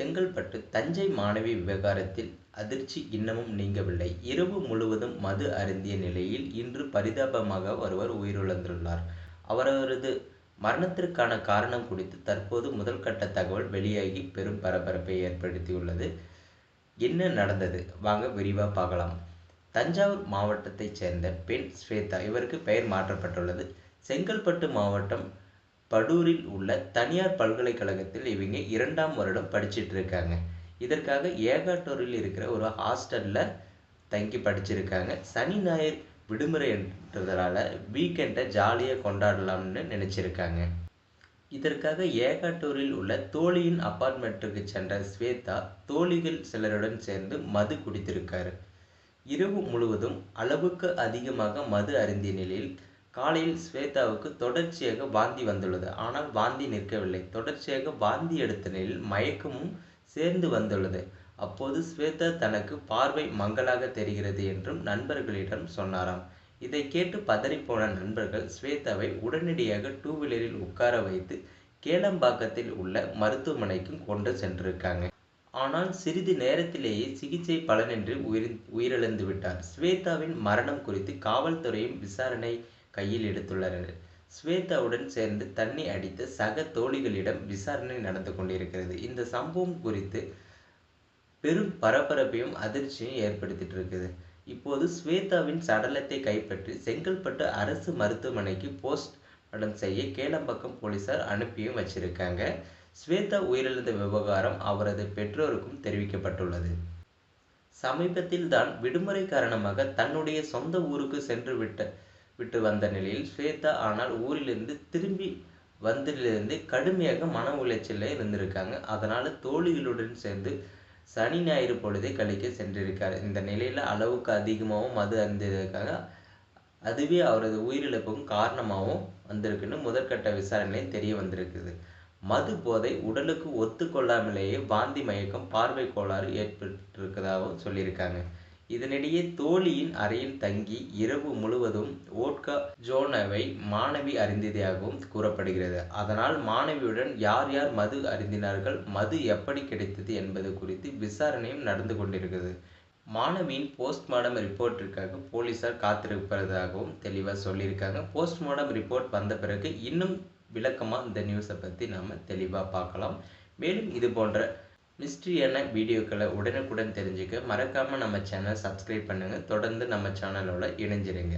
செங்கல்பட்டு தஞ்சை மாணவி விவகாரத்தில் அதிர்ச்சி இன்னமும் நீங்கவில்லை. இரவு முழுவதும் மது அருந்திய நிலையில் இன்று பரிதாபமாக ஒருவர் உயிரிழந்துள்ளார். அவரது மரணத்திற்கான காரணம் குறித்து தற்போது முதல்கட்ட தகவல் வெளியாகி பெரும் பரபரப்பை ஏற்படுத்தியுள்ளது. என்ன நடந்தது? வாங்க விரிவாக பார்க்கலாம். தஞ்சாவூர் மாவட்டத்தைச் சேர்ந்த பெண் ஸ்வேதா இவருக்கு பெயர் மாற்றப்பட்டுள்ளது. செங்கல்பட்டு மாவட்டம் படூரில் உள்ள தனியார் பல்கலைக்கழகத்தில் இவங்க இரண்டாம் வருடம் படிச்சுட்டு இருக்காங்க. இதற்காக ஏகாட்டூரில் இருக்கிற ஒரு ஹாஸ்டலில் தங்கி படிச்சிருக்காங்க. சனி ஞாயிறு விடுமுறைன்றதால வீக்கெண்டை ஜாலியாக கொண்டாடலாம்னு நினச்சிருக்காங்க. இதற்காக ஏகாட்டூரில் உள்ள தோழியின் அப்பார்ட்மெண்ட்டுக்கு சென்ற ஸ்வேதா தோழிகள் சிலருடன் சேர்ந்து மது குடித்திருக்காரு. இரவு முழுவதும் அளவுக்கு அதிகமாக மது அருந்திய நிலையில் காலையில் ஸ்வேதாவுக்கு தொடர்ச்சியாக வாந்தி வந்துள்ளது. ஆனால் வாந்தி நிற்கவில்லை. தொடர்ச்சியாக வாந்தி எடுத்த நிலையில் மயக்கமும் சேர்ந்து வந்துள்ளது. அப்போது ஸ்வேதா தனக்கு பார்வை மங்கலாக தெரிகிறது என்றும் நண்பர்களிடம் சொன்னாராம். இதை கேட்டு பதறிப்போன நண்பர்கள் ஸ்வேதாவை உடனடியாக டூ வீலரில் உட்கார வைத்து கேளம்பாக்கத்தில் உள்ள மருத்துவமனைக்கும் கொண்டு சென்றிருக்காங்க. ஆனால் சிறிது நேரத்திலேயே சிகிச்சை பலனின்றி உயிர் உயிரிழந்து விட்டார். ஸ்வேதாவின் மரணம் குறித்து காவல்துறையும் விசாரணை கையில் எடுத்துள்ளனர். ஸ்வேதாவுடன் சேர்ந்து தண்ணி அடித்த சக தோழிகளிடம் விசாரணை நடந்து கொண்டிருக்கிறது. இந்த சம்பவம் குறித்து பெரும் பரபரப்பையும் அதிர்ச்சியும் ஏற்படுத்திட்டு இருக்குது இப்போது ஸ்வேதாவின் சடலத்தை கைப்பற்றி செங்கல்பட்டு அரசு மருத்துவமனைக்கு போஸ்ட்மார்ட்டம் செய்ய கேளம்பாக்கம் போலீசார் அனுப்பியும் வச்சிருக்காங்க. ஸ்வேதா உயிரிழந்த விவகாரம் அவரது பெற்றோருக்கும் தெரிவிக்கப்பட்டுள்ளது. சமீபத்தில் தான் விடுமுறை காரணமாக தன்னுடைய சொந்த ஊருக்கு சென்று விட்ட விட்டு வந்த நிலையில் ஸ்வேதா ஆனால் ஊரிலிருந்து திரும்பி வந்ததிலிருந்து கடுமையாக மன உளைச்சலில் இருந்திருக்காங்க. அதனால் தோழிகளுடன் சேர்ந்து சனி ஞாயிறு பொழுதை கழிக்க சென்றிருக்கார். இந்த நிலையில் அளவுக்கு அதிகமாகவும் மது அருந்திருக்காங்க. அதுவே அவரது உயிரிழப்புக்கும் காரணமாகவும் வந்திருக்குன்னு முதற்கட்ட விசாரணையில் தெரிய வந்திருக்குது. மது போதை உடலுக்கு ஒத்துக்கொள்ளாமலேயே வாந்தி மயக்கம் பார்வை கோளாறு ஏற்பட்டிருக்கிறதாகவும் சொல்லியிருக்காங்க. இதனிடையே தோழியின் அறையில் தங்கி இரவு முழுவதும் ஓட்கா ஜோனவை மாணவி அறிந்ததாகவும் கூறப்படுகிறது. அதனால் மாணவியுடன் யார் யார் மது அறிந்தினார்கள் மது எப்படி கிடைத்தது என்பது குறித்து விசாரணையும் நடந்து கொண்டிருக்கிறது. மாணவியின் போஸ்ட்மார்டம் ரிப்போர்ட்டிற்காக போலீசார் காத்திருப்பதாகவும் தெளிவாக சொல்லியிருக்காங்க. போஸ்ட்மார்டம் ரிப்போர்ட் வந்த பிறகு இன்னும் விளக்கமாக இந்த நியூஸை பற்றி நாம் தெளிவாக பார்க்கலாம். மேலும் இது போன்ற மிஸ்ட்ரியான வீடியோக்களை உடனுக்குடன் தெரிஞ்சுக்க மறக்காமல் நம்ம சேனல் சப்ஸ்கிரைப் பண்ணுங்கள் தொடர்ந்து நம்ம சேனலோட இணைஞ்சிருங்க.